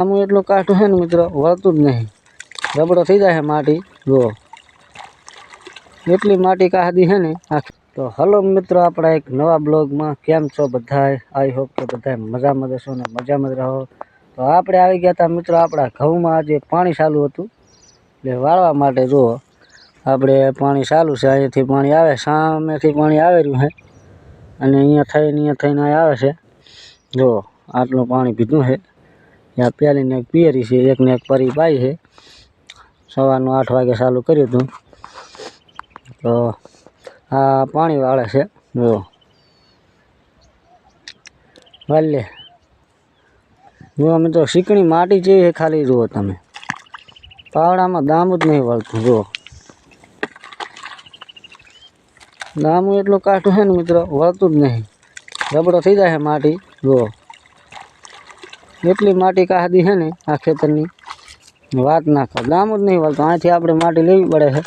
આમ એટલું કાઠું છે ને મિત્રો, વળતું જ નહીં. રબડો થઈ જાય છે માટી, જુઓ. એટલી માટી કાઢી છે ને આખી. તો હલો મિત્રો, આપણા એક નવા બ્લોગમાં કેમ છો બધાય? આઈ હોપ કે બધાએ મજામાં જશો ને મજામાં જ રહો. તો આપણે આવી ગયા હતા મિત્રો, આપણા ઘઉંમાં આજે પાણી ચાલુ હતું. એટલે વાળવા માટે જુઓ, આપણે પાણી ચાલુ છે, અહીંયાથી પાણી આવે, સામેથી પાણી આવે રહ્યું છે. અને અહીંયા થઈને અહીંયા થઈને આવે છે. જુઓ, આટલું પાણી પીધું છે. ત્યાં પ્યાલીને એક પિયરી છે, એકને એક પરી પાઈ છે. સવારનું આઠ વાગે ચાલુ કર્યું હતું. તો આ પાણી વાળે છે જો વાલે જુઓ મિત્રો, શીકણી માટી જેવી છે ખાલી, જુઓ તમે. પાવડામાં દામ જ નહીં વળતું, જુઓ. દામું એટલું કાઠું છે ને મિત્રો, વળતું જ નહીં. રબડો થઈ જાય છે માટી, જુઓ. એટલી માટી કાઢી છે ને આ ખેતરની, વાત ના કર ગામ જ નહીં વળતો. અહીંથી આપણે માટી લેવી પડે છે.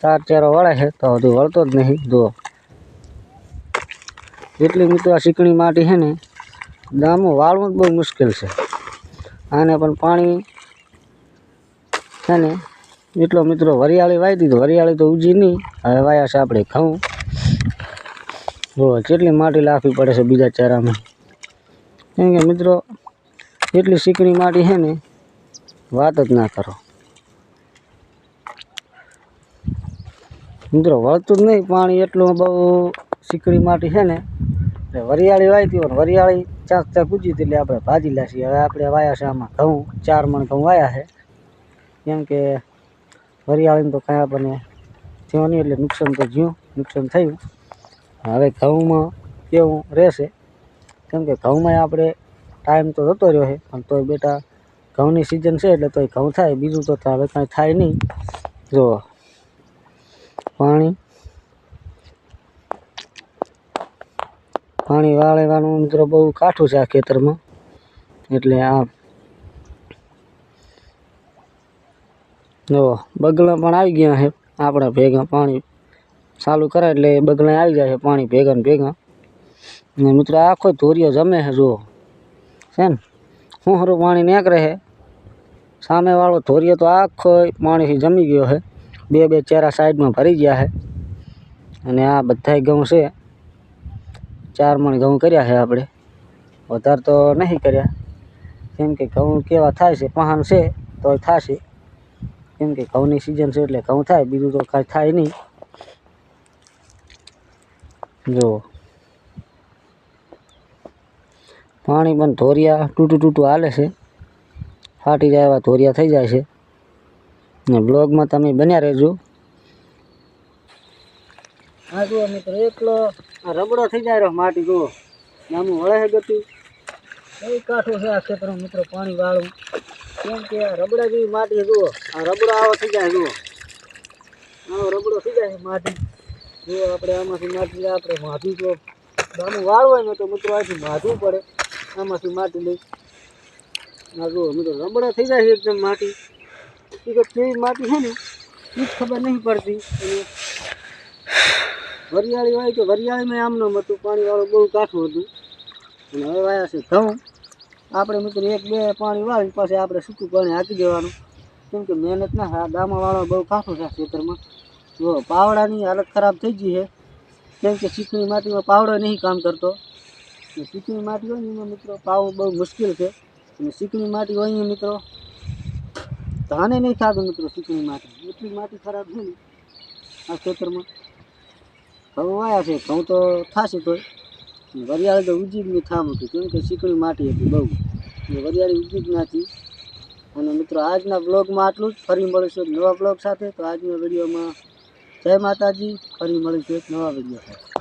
ચાર ચારો વળે છે, તો હજુ વળતો જ નહીં. જુઓ. એટલી મિત્રો આ ચીકણી માટી છે ને દામું વાળવું જ બહુ મુશ્કેલ છે. આને પણ પાણી છે ને એટલો મિત્રો વરિયાળી વાવી દીધું. વરિયાળી તો ઉજી નહીં. હવે વાયા છે આપણે ખાવું જુઓ કેટલી માટી લાખવી પડે છે બીજા ચારામાં. કેમ કે મિત્રો એટલી ચીકણી માટી છે ને, વાત જ ના કરો. મિત્રો, વળતું જ નહીં, પાણી એટલું બહુ ચીકણી માટી છે ને, એટલે વરિયાળી વાવી હોય વરિયાળી ચાક ચાક ઉજી એટલે આપણે ભાજી લાશી હવે આપણે વાયા છે આમાં ઘઉં, ચાર મણ ઘઉં વાયા છે. કેમ કે વરિયાળીને તો કાંઈ આપણને થયો નહીં એટલે નુકસાન તો જ્યું નુકસાન થયું. હવે ઘઉંમાં કેવું રહેશે? કેમ કે ઘઉંમાં આપણે ટાઈમ તો જતો રહ્યો છે, પણ તોય બેટા ઘઉંની સિઝન છે એટલે તોય ઘઉં થાય, બીજું તો હવે કાંઈ થાય નહીં. જો પાણી. પાણી વાળવાનું મિત્રો બહુ કાઠું છે આ ખેતરમાં. એટલે આ જો બગલા પણ આવી ગયા છે, આપણા ભેગા પાણી ચાલુ કરે એટલે બગલા આવી જાય છે, પાણી ભેગા ને ભેગા. ને મિત્રો આખો ધોરિયો જમે છે, જુઓ. છે ને? શું સારું પાણી નેક રહે સામેવાળો ધોરિયો તો આખો પાણીથી જમી ગયો છે બે બે ચેરા સાઈડમાં ભરી ગયા છે અને આ બધાય ઘઉં છે. ચાર મણ ઘઉં કર્યા છે આપણે. વધારે તો નહીં કર્યા. કેમ કે ઘઉં કેવા થાય છે, પહાણ છે, તોય થશે. કેમ કે ઘઉંની સિઝન છે એટલે ઘઉં થાય, બીજું તો કાંઈ થાય નહીં. જુઓ. પાણી પણ ધોરિયા, તૂટું તૂટું હાલે છે. ફાટી જાય એવા ધોરિયા થઈ જાય છે. ને બ્લોગમાં તમે બન્યા રહેજો. હા જુઓ મિત્રો, એકલો રબડો થઈ જાય માટી, જુઓ. નામું વળે છે ગતું. એ કાઠું છે આ ખેતરમાં મિત્રો, પાણી વાળું. કેમ કે આ રબડા જેવી માટી જુઓ. આ રબડો આવો થઈ જાય, જુઓ. આવો રબડો થઈ જાય માટી. જુઓ આપણે આમાંથી માટી આપણે માથું તો દામું વાળવું હોય ને તો મિત્રો આથી માધવું પડે. આમાંથી માટી લઈ. આ અમે મિત્રો રમડા થઈ જાય એકદમ માટી. એ તો કેવી માટી છે ને એ જ ખબર નહીં પડતી. વરિયાળી વાય તો વરિયાળીમાં આમનું હતું, પાણીવાળું બહુ કાઠું હતું. અને હવે વાયા છે ઘઉં. આપણે મિત્રો એક બે પાણી વાળી પાસે આપણે સૂકું પાણી હાકી દેવાનું. કેમ કે મહેનત ના થાય દામાવાળો બહુ કાઠું છે ખેતરમાં. જો પાવડાની હાલત ખરાબ થઈ ગઈ છે. કેમ કે ચીકણી માટીમાં પાવડો નહીં કામ કરતો. ને ચીકણી માટી હોય ને એમાં મિત્રો પાવું બહુ મુશ્કેલ છે. અને ચીકણી માટી હોય ને મિત્રો, ધાને નહીં થતું મિત્રો ચીકણી માટી. એટલી માટી ખરાબ છે ને આ ખેતરમાં. ઘઉં વાયા છે, ઘઉં તો થશે તોય. વરિયાળી તો ઉજી જ નહીં થામ હતું, કેમ કે ચીકણી માટી હતી બહુ. વરિયાળી ઉજી જ નથી અને મિત્રો આજના બ્લોગમાં આટલું જ. ફરી મળીશું નવા બ્લોગ સાથે. તો આજના વિડીયોમાં જય માતાજી. ફરી મળીશું એક નવા વીડિયો સાથે.